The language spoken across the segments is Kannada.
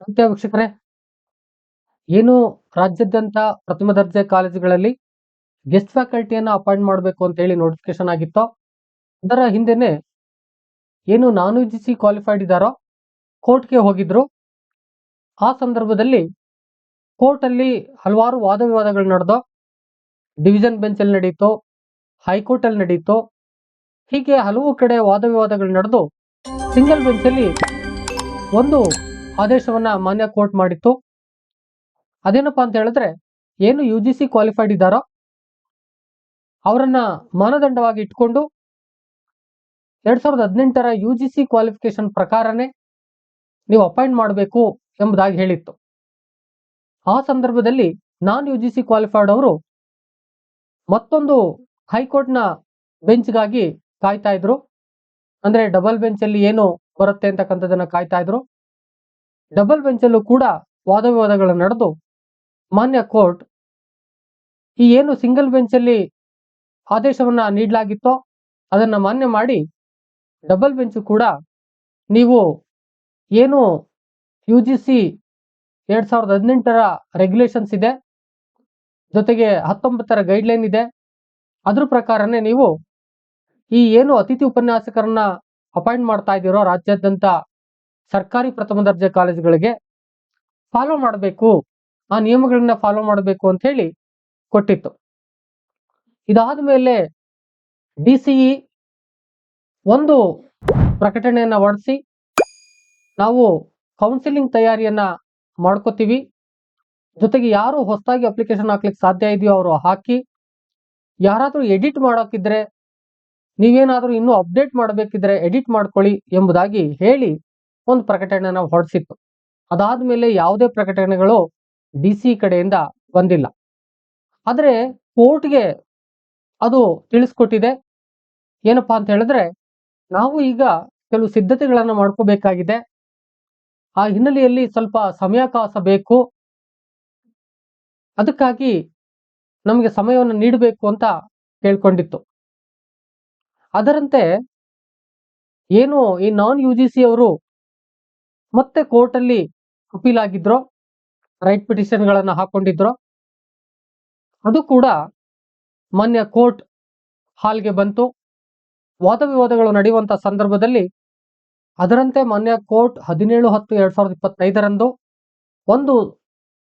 ನಮಸ್ತೆ ವೀಕ್ಷಕರೇ, ಏನು ರಾಜ್ಯಾದ್ಯಂತ ಪ್ರಥಮ ದರ್ಜೆ ಕಾಲೇಜುಗಳಲ್ಲಿ ಗೆಸ್ಟ್ ಫ್ಯಾಕಲ್ಟಿಯನ್ನು ಅಪಾಯಿಂಟ್ ಮಾಡಬೇಕು ಅಂತ ಹೇಳಿ ನೋಟಿಫಿಕೇಶನ್ ಆಗಿತ್ತು, ಅದರ ಹಿಂದೆನೆ ಏನು non U G C qualified ಇದ್ದಾರೋ, ಕೋರ್ಟ್ಗೆ ಹೋಗಿದ್ರು. ಆ ಸಂದರ್ಭದಲ್ಲಿ ಕೋರ್ಟ್ ಅಲ್ಲಿ ಹಲವಾರು ವಾದ ವಿವಾದಗಳು ನಡೆದು ಬೆಂಚ್ ಅಲ್ಲಿ ನಡೀತು ಹೈಕೋರ್ಟ್ ಅಲ್ಲಿ ನಡೀತು, ಹೀಗೆ ಹಲವು ಕಡೆ ವಾದ ವಿವಾದಗಳು ನಡೆದು ಸಿಂಗಲ್ ಬೆಂಚಲ್ಲಿ ಒಂದು ಆದೇಶವನ್ನ ಮಾನ್ಯ ಕೋರ್ಟ್ ಮಾಡಿತ್ತು. ಅದೇನಪ್ಪಾ ಅಂತ ಹೇಳಿದ್ರೆ, ಏನು ಯು ಜಿ ಸಿ ಕ್ವಾಲಿಫೈಡ್ ಇದ್ದಾರೋ, ಅವರನ್ನ ಮಾನದಂಡವಾಗಿ ಇಟ್ಕೊಂಡು, ಎರಡ್ ಸಾವಿರದ ಹದಿನೆಂಟರ ಯು ಜಿ ಸಿ ಕ್ವಾಲಿಫಿಕೇಶನ್ ಪ್ರಕಾರನೇ ನೀವು ಅಪಾಯಿಂಟ್ ಮಾಡಬೇಕು ಎಂಬುದಾಗಿ ಹೇಳಿತ್ತು. ಆ ಸಂದರ್ಭದಲ್ಲಿ non U G C qualified ಅವರು ಮತ್ತೊಂದು ಹೈಕೋರ್ಟ್ನ ಬೆಂಚ್ಗಾಗಿ ಕಾಯ್ತಾ ಇದ್ರು. ಅಂದ್ರೆ ಡಬಲ್ ಬೆಂಚ್ ಅಲ್ಲಿ ಏನು ಬರುತ್ತೆ ಅಂತಕ್ಕಂಥದ್ದನ್ನ ಕಾಯ್ತಾ ಇದ್ರು. ಡಬಲ್ ಬೆಂಚಲ್ಲೂ ಕೂಡ ವಾದ ನಡೆದು ಮಾನ್ಯ ಕೋರ್ಟ್ ಈ ಏನು ಸಿಂಗಲ್ ಬೆಂಚಲ್ಲಿ ಆದೇಶವನ್ನ ನೀಡಲಾಗಿತ್ತೋ ಅದನ್ನ ಮಾನ್ಯ ಮಾಡಿ ಡಬಲ್ ಬೆಂಚ್ ಕೂಡ ನೀವು ಏನು ಯು ಜಿ ಸಿ ಎರಡ್ ಸಾವಿರದ ಹದಿನೆಂಟರ ರೆಗ್ಯುಲೇಷನ್ಸ್ ಇದೆ, ಜೊತೆಗೆ ಹತ್ತೊಂಬತ್ತರ ಗೈಡ್ಲೈನ್ ಇದೆ. ಅದ್ರ ಪ್ರಕಾರನೇ ನೀವು ಈ ಏನು ಅತಿಥಿ ಉಪನ್ಯಾಸಕರನ್ನ ಅಪಾಯಿಂಟ್ ಮಾಡ್ತಾ ಇದ್ದೀರೋ ರಾಜ್ಯಾದ್ಯಂತ ಸರ್ಕಾರಿ ಪ್ರಥಮ ದರ್ಜೆ ಕಾಲೇಜುಗಳಿಗೆ ಫಾಲೋ ಮಾಡಬೇಕು. ಆ ನಿಯಮಗಳನ್ನ ಫಾಲೋ ಮಾಡಬೇಕು ಅಂತ ಹೇಳಿ ಕೊಟ್ಟಿತ್ತು. ಇದಾದ ಮೇಲೆ ಡಿ ಸಿಇ ಒಂದು ಪ್ರಕಟಣೆಯನ್ನ ಹೊರಡಿಸಿ ನಾವು ಕೌನ್ಸಿಲಿಂಗ್ ತಯಾರಿಯನ್ನ ಮಾಡ್ಕೋತೀವಿ. ಜೊತೆಗೆ ಯಾರು ಹೊಸದಾಗಿ ಅಪ್ಲಿಕೇಶನ್ ಹಾಕ್ಲಿಕ್ಕೆ ಸಾಧ್ಯ ಇದೆಯೋ ಅವರು ಹಾಕಿ, ಯಾರಾದರೂ ಎಡಿಟ್ ಮಾಡೋಕ್ಕಿದ್ರೆ ನೀವೇನಾದರೂ ಇನ್ನೂ ಅಪ್ಡೇಟ್ ಮಾಡಬೇಕಿದ್ರೆ ಎಡಿಟ್ ಮಾಡ್ಕೊಳ್ಳಿ ಎಂಬುದಾಗಿ ಹೇಳಿ ಒಂದು ಪ್ರಕಟಣೆನ ಹೊರಡಿಸಿತ್ತು. ಅದಾದ್ಮೇಲೆ ಯಾವುದೇ ಪ್ರಕಟಣೆಗಳು ಡಿ ಸಿ ಕಡೆಯಿಂದ ಬಂದಿಲ್ಲ. ಆದರೆ ಕೋರ್ಟ್ಗೆ ಅದು ತಿಳಿಸ್ಕೊಟ್ಟಿದೆ. ಏನಪ್ಪಾ ಅಂತ ಹೇಳಿದ್ರೆ, ನಾವು ಈಗ ಕೆಲವು ಸಿದ್ಧತೆಗಳನ್ನು ಮಾಡ್ಕೋಬೇಕಾಗಿದೆ. ಆ ಹಿನ್ನೆಲೆಯಲ್ಲಿ ಸ್ವಲ್ಪ ಸಮಯಾವಕಾಶ ಬೇಕು ಅದಕ್ಕಾಗಿ ನಮಗೆ ಸಮಯವನ್ನು ನೀಡಬೇಕು ಅಂತ ಕೇಳ್ಕೊಂಡಿತ್ತು. ಅದರಂತೆ, ಏನು ಈ ನಾನ್ ಯು ಜಿ ಸಿ ಅವರು ಮತ್ತೆ ಕೋರ್ಟ್ ಅಲ್ಲಿ ಅಪೀಲ್ ಆಗಿದ್ರು ರೈಟ್ ಪಿಟಿಷನ್ ಗಳನ್ನ ಹಾಕೊಂಡಿದ್ರು, ಅದು ಕೂಡ ಮಾನ್ಯ ಕೋರ್ಟ್ ಹಾಲ್ಗೆ ಬಂತು. ವಾದ ವಿವಾದಗಳು ನಡೆಯುವಂತ ಸಂದರ್ಭದಲ್ಲಿ ಅದರಂತೆ ಮಾನ್ಯ ಕೋರ್ಟ್ ಹದಿನೇಳು ಹತ್ತು ಎರಡ್ ಸಾವಿರದ ಇಪ್ಪತ್ತೈದರಂದು ಒಂದು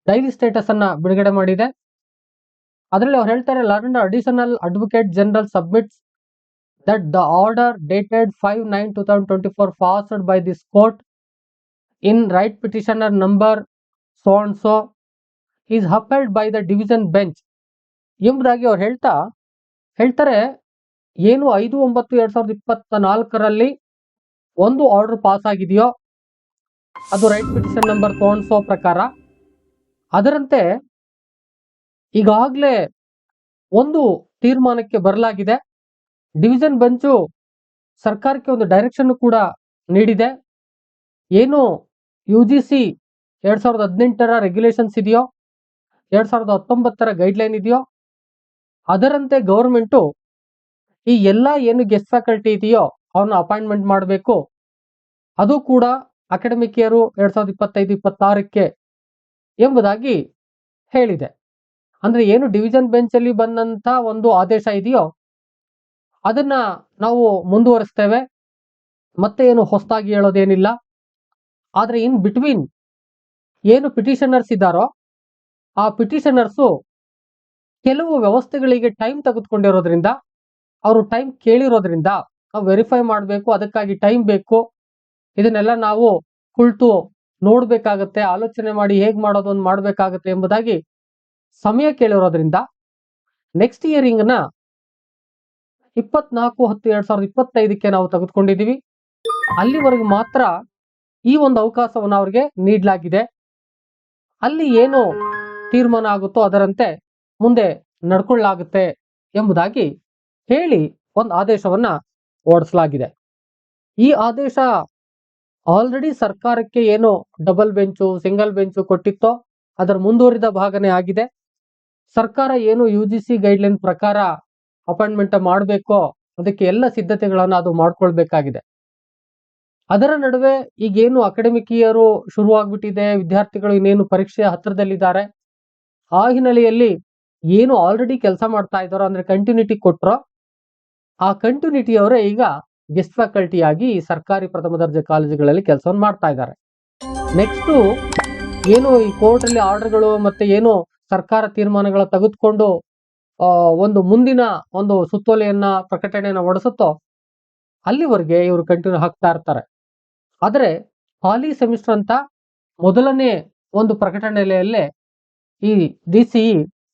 ಡೈಲಿ ಸ್ಟೇಟಸ್ ಅನ್ನ ಬಿಡುಗಡೆ ಮಾಡಿದೆ. ಅದರಲ್ಲಿ ಅವ್ರು ಹೇಳ್ತಾರೆ learned additional advocate general submits that the order dated 5 9 2024 passed by this court in right petitioner number so and so is upheld by the division bench. ಎಂಬುದಾಗಿ ಅವ್ರು ಹೇಳ್ತಾ, ಹೇಳ್ತಾರೆ, ಏನು ಐದು, ಒಂಬತ್ತು, ಎರಡ್ ಸಾವಿರದ ಇಪ್ಪತ್ತ ನಾಲ್ಕರಲ್ಲಿ ಒಂದು ಆರ್ಡರ್ ಪಾಸ್ ಆಗಿದೆಯೋ, ಅದು writ petition number so and so ಪ್ರಕಾರ. ಅದರಂತೆ, ಈಗಾಗಲೇ ಒಂದು ತೀರ್ಮಾನಕ್ಕೆ ಬರಲಾಗಿದೆ. ಡಿವಿಷನ್ ಬೆಂಚು ಸರ್ಕಾರಕ್ಕೆ ಒಂದು ಡೈರೆಕ್ಷನ್ ಕೂಡ ನೀಡಿದೆ. ಏನು ಯು ಜಿ ಸಿ ಎರಡು ಸಾವಿರದ ಹದಿನೆಂಟರ ರೆಗ್ಯುಲೇಷನ್ಸ್ ಇದೆಯೋ, ಎರಡ್ ಸಾವಿರದ ಹತ್ತೊಂಬತ್ತರ ಗೈಡ್ಲೈನ್ ಇದೆಯೋ, ಅದರಂತೆ ಗೌರ್ಮೆಂಟು ಈ ಎಲ್ಲ ಏನು ಗೆಸ್ಟ್ ಫ್ಯಾಕಲ್ಟಿ ಇದೆಯೋ ಅವನ್ನ ಅಪಾಯಿಂಟ್ಮೆಂಟ್ ಮಾಡಬೇಕು. ಅದು ಕೂಡ ಅಕಾಡೆಮಿಕ್ ಇಯರು ಎರಡ್ ಸಾವಿರದ ಇಪ್ಪತ್ತೈದು, ಇಪ್ಪತ್ತಾರಕ್ಕೆ ಎಂಬುದಾಗಿ ಹೇಳಿದೆ. ಅಂದರೆ ಏನು ಡಿವಿಷನ್ ಬೆಂಚಲ್ಲಿ ಬಂದಂಥ ಒಂದು ಆದೇಶ ಇದೆಯೋ, ಅದನ್ನು ನಾವು ಮುಂದುವರಿಸ್ತೇವೆ. ಮತ್ತೆ ಏನು ಹೊಸದಾಗಿ ಹೇಳೋದೇನಿಲ್ಲ. ಆದ್ರೆ ಇನ್ ಬಿಟ್ವೀನ್ ಏನು ಪಿಟಿಷನರ್ಸ್ ಇದ್ದಾರೋ, ಆ ಪಿಟಿಷನರ್ಸು ಕೆಲವು ವ್ಯವಸ್ಥೆಗಳಿಗೆ ಟೈಮ್ ತೆಗೆದುಕೊಂಡಿರೋದ್ರಿಂದ, ಅವರು ಟೈಮ್ ಕೇಳಿರೋದ್ರಿಂದ ನಾವು ವೆರಿಫೈ ಮಾಡಬೇಕು, ಅದಕ್ಕಾಗಿ ಟೈಮ್ ಬೇಕು. ಇದನ್ನೆಲ್ಲ ನಾವು ಕುಳಿತು ನೋಡಬೇಕಾಗತ್ತೆ, ಆಲೋಚನೆ ಮಾಡಿ ಹೇಗೆ ಮಾಡೋದು ಒಂದು ಮಾಡಬೇಕಾಗತ್ತೆ ಎಂಬುದಾಗಿ ಸಮಯ ಕೇಳಿರೋದ್ರಿಂದ ನೆಕ್ಸ್ಟ್ ಇಯರಿಂಗ್ನ ಇಪ್ಪತ್ನಾಲ್ಕು ಹತ್ತು ಎರಡು ಸಾವಿರದ ಇಪ್ಪತ್ತೈದಕ್ಕೆ ನಾವು ತೆಗೆದುಕೊಂಡಿದ್ದೀವಿ. ಅಲ್ಲಿವರೆಗೂ ಮಾತ್ರ ಈ ಒಂದು ಅವಕಾಶವನ್ನು ಅವ್ರಿಗೆ ನೀಡಲಾಗಿದೆ. ಅಲ್ಲಿ ಏನು ತೀರ್ಮಾನ ಆಗುತ್ತೋ ಅದರಂತೆ ಮುಂದೆ ನಡ್ಕೊಳ್ಳಲಾಗುತ್ತೆ ಎಂಬುದಾಗಿ ಹೇಳಿ ಒಂದು ಆದೇಶವನ್ನ ಹೊರಡಿಸಲಾಗಿದೆ. ಈ ಆದೇಶ ಆಲ್ರೆಡಿ ಸರ್ಕಾರಕ್ಕೆ ಏನು ಡಬಲ್ ಬೆಂಚು ಸಿಂಗಲ್ ಬೆಂಚು ಕೊಟ್ಟಿತ್ತೋ ಅದರ ಮುಂದುವರಿದ ಭಾಗನೇ ಆಗಿದೆ. ಸರ್ಕಾರ ಏನು ಯು ಜಿ ಸಿ ಗೈಡ್ಲೈನ್ ಪ್ರಕಾರ ಅಪಾಯಿಂಟ್ಮೆಂಟ್ ಮಾಡಬೇಕೋ ಅದಕ್ಕೆ ಎಲ್ಲ ಸಿದ್ಧತೆಗಳನ್ನು ಅದು ಮಾಡ್ಕೊಳ್ಬೇಕಾಗಿದೆ. ಅದರ ನಡುವೆ ಈಗೇನು ಅಕಾಡೆಮಿಕ್ ಇಯರು ಶುರು ಆಗ್ಬಿಟ್ಟಿದೆ ವಿದ್ಯಾರ್ಥಿಗಳು ಇನ್ನೇನು ಪರೀಕ್ಷೆ ಹತ್ತಿರದಲ್ಲಿದ್ದಾರೆ ಆ ಹಿನ್ನೆಲೆಯಲ್ಲಿ ಏನು ಆಲ್ರೆಡಿ ಕೆಲಸ ಮಾಡ್ತಾ ಇದ್ದಾರೋ ಅಂದ್ರೆ ಕಂಟಿನ್ಯೂಟಿ ಕೊಟ್ಟರೋ ಆ ಕಂಟಿನ್ಯೂಟಿ ಅವರೇ ಈಗ ಗೆಸ್ಟ್ ಫ್ಯಾಕಲ್ಟಿ ಆಗಿ ಸರ್ಕಾರಿ ಪ್ರಥಮ ದರ್ಜೆ ಕಾಲೇಜುಗಳಲ್ಲಿ ಕೆಲಸವನ್ನು ಮಾಡ್ತಾ ಇದ್ದಾರೆ. ನೆಕ್ಸ್ಟ್ ಏನು ಈ ಕೋರ್ಟಲ್ಲಿ ಆರ್ಡರ್ಗಳು ಮತ್ತೆ ಏನು ಸರ್ಕಾರ ತೀರ್ಮಾನಗಳ ತೆಗೆದುಕೊಂಡು ಒಂದು ಮುಂದಿನ ಒಂದು ಸುತ್ತೋಲೆಯನ್ನ ಪ್ರಕಟಣೆಯನ್ನ ಹೊಡೆಸುತ್ತೋ, ಅಲ್ಲಿವರೆಗೆ ಇವರು ಕಂಟಿನ್ಯೂ ಹಾಕ್ತಾ ಇರ್ತಾರೆ. ಆದ್ರೆ ಹಾಲಿ ಸೆಮಿಸ್ಟರ್ ಅಂತ ಮೊದಲನೇ ಒಂದು ಪ್ರಕಟಣೆಯಲ್ಲೇ ಈ ಡಿ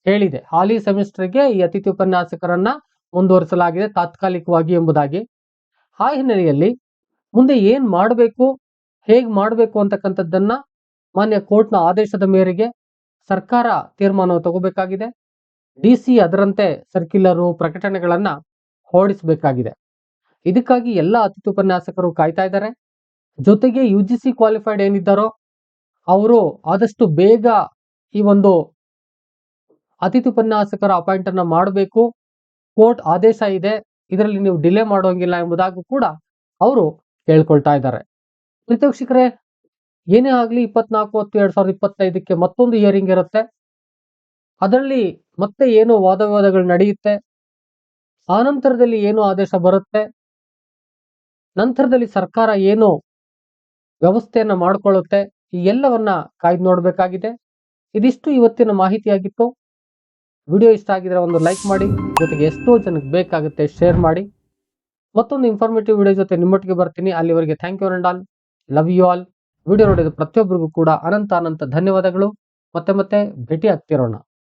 ಹೇಳಿದೆ. ಹಾಲಿ ಸೆಮಿಸ್ಟರ್ಗೆ ಈ ಅತಿಥಿ ಉಪನ್ಯಾಸಕರನ್ನ ಮುಂದುವರಿಸಲಾಗಿದೆ ತಾತ್ಕಾಲಿಕವಾಗಿ ಎಂಬುದಾಗಿ. ಆ ಹಿನ್ನೆಲೆಯಲ್ಲಿ ಮುಂದೆ ಏನ್ ಮಾಡಬೇಕು, ಹೇಗೆ ಮಾಡಬೇಕು ಅಂತಕ್ಕಂಥದ್ದನ್ನ ಮಾನ್ಯ ಕೋರ್ಟ್ನ ಆದೇಶದ ಮೇರೆಗೆ ಸರ್ಕಾರ ತೀರ್ಮಾನ ತಗೋಬೇಕಾಗಿದೆ. ಡಿ ಸಿ ಅದರಂತೆ ಸರ್ಕ್ಯುಲರು ಪ್ರಕಟಣೆಗಳನ್ನ ಹೊರಡಿಸಬೇಕಾಗಿದೆ. ಇದಕ್ಕಾಗಿ ಎಲ್ಲ ಅತಿಥಿ ಉಪನ್ಯಾಸಕರು ಕಾಯ್ತಾ ಇದ್ದಾರೆ. ಜೊತೆಗೆ ಯು ಜಿ ಸಿ ಕ್ವಾಲಿಫೈಡ್ ಏನಿದ್ದಾರೋ, ಅವರು ಆದಷ್ಟು ಬೇಗ ಈ ಒಂದು ಅತಿಥಿ ಉಪನ್ಯಾಸಕರ ಅಪಾಯಿಂಟ್ ಅನ್ನ ಮಾಡಬೇಕು. ಕೋರ್ಟ್ ಆದೇಶ ಇದೆ, ಇದರಲ್ಲಿ ನೀವು ಡಿಲೇ ಮಾಡೋಂಗಿಲ್ಲ ಎಂಬುದಾಗೂ ಕೂಡ ಅವರು ಕೇಳ್ಕೊಳ್ತಾ ಇದ್ದಾರೆ. ಪ್ರೀತೋಕ್ಷಿಕರೇ, ಏನೇ ಆಗಲಿ ಇಪ್ಪತ್ನಾಲ್ಕು ಹತ್ತು ಎರಡ್ ಸಾವಿರದ ಇಪ್ಪತ್ತೈದಕ್ಕೆ ಮತ್ತೊಂದು ಇಯರಿಂಗ್ ಇರುತ್ತೆ. ಅದರಲ್ಲಿ ಮತ್ತೆ ಏನು ವಾದ ವಿವಾದಗಳು ನಡೆಯುತ್ತೆ. ಆ ನಂತರದಲ್ಲಿ ಏನು ಆದೇಶ ಬರುತ್ತೆ. ನಂತರದಲ್ಲಿ ಸರ್ಕಾರ ಏನು ವ್ಯವಸ್ಥೆಯನ್ನ ಮಾಡಿಕೊಳ್ಳುತ್ತೆ. ಈ ಎಲ್ಲವನ್ನ ಕಾಯ್ದು ನೋಡಬೇಕಾಗಿದೆ. ಇದಿಷ್ಟು ಇವತ್ತಿನ ಮಾಹಿತಿಯಾಗಿತ್ತು. ವಿಡಿಯೋ ಇಷ್ಟ ಆಗಿದ್ರೆ ಒಂದು ಲೈಕ್ ಮಾಡಿ, ಜೊತೆಗೆ ಎಷ್ಟೋ ಜನಕ್ಕೆ ಬೇಕಾಗುತ್ತೆ ಶೇರ್ ಮಾಡಿ. ಮತ್ತೊಂದು ಇನ್ಫಾರ್ಮೇಟಿವ್ ವಿಡಿಯೋ ಜೊತೆ ನಿಮ್ಮೊಟ್ಟಿಗೆ ಬರ್ತೀನಿ. ಅಲ್ಲಿವರೆಗೆ thank you all love you all video ನೋಡಿದ ಪ್ರತಿಯೊಬ್ಬರಿಗೂ ಕೂಡ ಅನಂತ ಅನಂತ ಧನ್ಯವಾದಗಳು. ಮತ್ತೆ ಮತ್ತೆ ಭೇಟಿ ಆಗ್ತಿರೋಣ